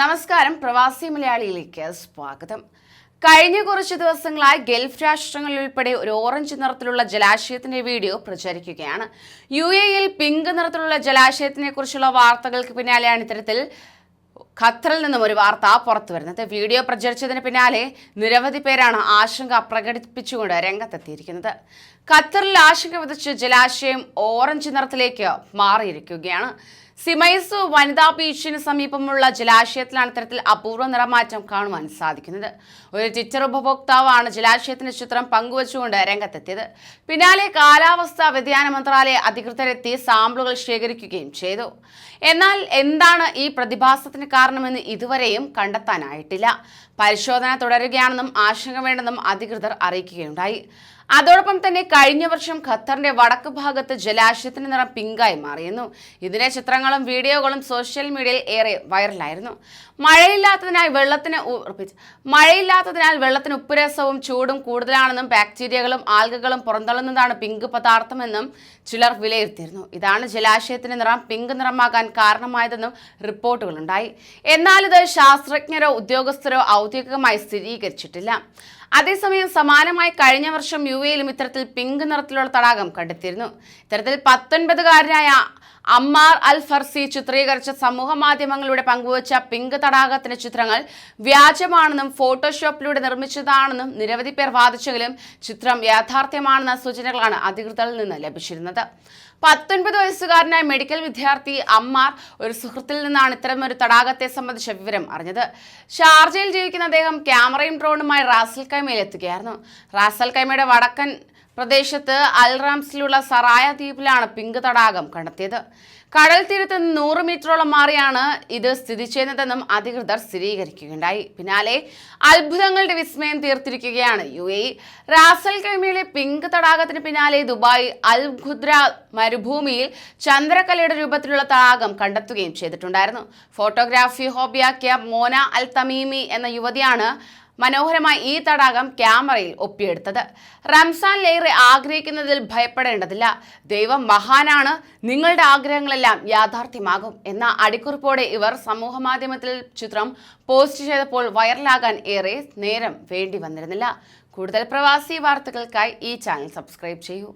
നമസ്കാരം. പ്രവാസി മലയാളിയിലേക്ക് സ്വാഗതം. കഴിഞ്ഞ കുറച്ച് ദിവസങ്ങളായി ഗൾഫ് രാഷ്ട്രങ്ങളിൽ ഉൾപ്പെടെ ഒരു ഓറഞ്ച് നിറത്തിലുള്ള ജലാശയത്തിന്റെ വീഡിയോ പ്രചരിക്കുകയാണ്. യു എയിൽ പിങ്ക് നിറത്തിലുള്ള ജലാശയത്തിനെ കുറിച്ചുള്ള വാർത്തകൾക്ക് പിന്നാലെയാണ് ഇത്തരത്തിൽ ഖത്തറിൽ നിന്നും ഒരു വാർത്ത പുറത്തു വരുന്നത്. വീഡിയോ പ്രചരിച്ചതിന് പിന്നാലെ നിരവധി പേരാണ് ആശങ്ക പ്രകടിപ്പിച്ചുകൊണ്ട് രംഗത്തെത്തിയിരിക്കുന്നത്. ഖത്തറിൽ ആശങ്ക വിതച്ച് ജലാശയം ഓറഞ്ച് നിറത്തിലേക്ക് മാറിയിരിക്കുകയാണ്. സിമൈസ് വനിതാ ബീച്ചിന് സമീപമുള്ള ജലാശയത്തിലാണ് ഇത്തരത്തിൽ അപൂർവ നിറമാറ്റം കാണുവാൻ സാധിക്കുന്നത്. ഒരു ട്വിറ്റർ ഉപഭോക്താവാണ് ജലാശയത്തിന്റെ ചിത്രം പങ്കുവച്ചുകൊണ്ട് രംഗത്തെത്തിയത്. പിന്നാലെ കാലാവസ്ഥാ വ്യതിയാന മന്ത്രാലയ അധികൃതരെത്തി സാമ്പിളുകൾ ശേഖരിക്കുകയും ചെയ്തു. എന്നാൽ എന്താണ് ഈ പ്രതിഭാസത്തിന് കാരണമെന്ന് ഇതുവരെയും കണ്ടെത്താനായിട്ടില്ല. പരിശോധന തുടരുകയാണെന്നും ആശങ്ക വേണ്ടെന്നും അധികൃതർ അറിയിക്കുകയുണ്ടായി. അതോടൊപ്പം തന്നെ കഴിഞ്ഞ വർഷം ഖത്തറിന്റെ വടക്ക് ഭാഗത്ത് ജലാശയത്തിന്റെ നിറം പിങ്കായി മാറിയിരുന്നു. ഇതിന്റെ ചിത്രങ്ങളും വീഡിയോകളും സോഷ്യൽ മീഡിയയിൽ ഏറെ വൈറലായിരുന്നു. മഴയില്ലാത്തതിനാൽ വെള്ളത്തിന് ഉറപ്പിച്ച്. മഴയില്ലാത്തതിനാൽ വെള്ളത്തിന് ഉപ്പുരസവും ചൂടും കൂടുതലാണെന്നും ബാക്ടീരിയകളും ആൽഗകളും പുറന്തള്ളുന്നതാണ് പിങ്ക് പദാർത്ഥമെന്നും ചിലർ വിലയിരുത്തിയിരുന്നു. ഇതാണ് ജലാശയത്തിന്റെ നിറം പിങ്ക് നിറമാകാൻ കാരണമായതെന്നും റിപ്പോർട്ടുകളുണ്ടായി. എന്നാൽ ഇത് ശാസ്ത്രജ്ഞരോ ഉദ്യോഗസ്ഥരോ ഔദ്യോഗികമായി സ്ഥിരീകരിച്ചിട്ടില്ല. അതേസമയം സമാനമായി കഴിഞ്ഞ വർഷം യു എയിലും ഇത്തരത്തിൽ പിങ്ക് നിറത്തിലുള്ള തടാകം കണ്ടെത്തിയിരുന്നു. ഇത്തരത്തിൽ പത്തൊൻപതുകാരനായ അമ്മാർ അൽ ഫർസി ചിത്രീകരിച്ച സമൂഹ മാധ്യമങ്ങളിലൂടെ പങ്കുവച്ച പിങ്ക് തടാകത്തിന്റെ ചിത്രങ്ങൾ വ്യാജമാണെന്നും ഫോട്ടോഷോപ്പിലൂടെ നിർമ്മിച്ചതാണെന്നും നിരവധി പേർ വാദിച്ചെങ്കിലും ചിത്രം യാഥാർത്ഥ്യമാണെന്ന സൂചനകളാണ് അധികൃതരിൽ നിന്ന് ലഭിച്ചിരുന്നത്. പത്തൊൻപത് വയസ്സുകാരനായ മെഡിക്കൽ വിദ്യാർത്ഥി അമ്മാർ ഒരു സുഹൃത്തിൽ നിന്നാണ് ഇത്തരമൊരു തടാകത്തെ സംബന്ധിച്ച വിവരം അറിഞ്ഞത്. ഷാർജയിൽ ജീവിക്കുന്ന അദ്ദേഹം ക്യാമറയും ഡ്രോണുമായി റാസൽ കൈമയിൽ എത്തുകയായിരുന്നു. റാസൽ കൈമയുടെ വടക്കൻ പ്രദേശത്ത് അൽറാംസിലുള്ള സറായ ദ്വീപിലാണ് പിങ്ക് തടാകം കണ്ടെത്തിയത്. കടൽ തീരത്ത് നൂറ് മീറ്ററോളം മാറിയാണ് ഇത് സ്ഥിതി ചെയ്യുന്നതെന്നും അധികൃതർ സ്ഥിരീകരിക്കുകയുണ്ടായി. പിന്നാലെ അത്ഭുതങ്ങളുടെ വിസ്മയം തീർത്തിരിക്കുകയാണ് യു എ റാസൽ കൈമയിലെ പിങ്ക് തടാകത്തിന് പിന്നാലെ ദുബായ് അൽ മരുഭൂമിയിൽ ചന്ദ്രകലയുടെ രൂപത്തിലുള്ള തടാകം കണ്ടെത്തുകയും ചെയ്തിട്ടുണ്ടായിരുന്നു. ഫോട്ടോഗ്രാഫി ഹോബിയാക്കിയ മോന അൽ തമീമി എന്ന യുവതിയാണ് മനോഹരമായി ഈ തടാകം ക്യാമറയിൽ ഒപ്പിയെടുത്തത്. റംസാൻ ലേറെ ആഗ്രഹിക്കുന്നതിൽ ഭയപ്പെടേണ്ടതില്ല. ദൈവം മഹാനാണ്. നിങ്ങളുടെ ആഗ്രഹങ്ങളെല്ലാം യാഥാർത്ഥ്യമാകും എന്ന അടിക്കുറിപ്പോടെ ഇവർ സമൂഹ മാധ്യമത്തിൽ ചിത്രം പോസ്റ്റ് ചെയ്തപ്പോൾ വൈറലാകാൻ ഏറെ നേരം വേണ്ടി വന്നിരുന്നില്ല. കൂടുതൽ പ്രവാസി വാർത്തകൾക്കായി ഈ ചാനൽ സബ്സ്ക്രൈബ് ചെയ്യൂ.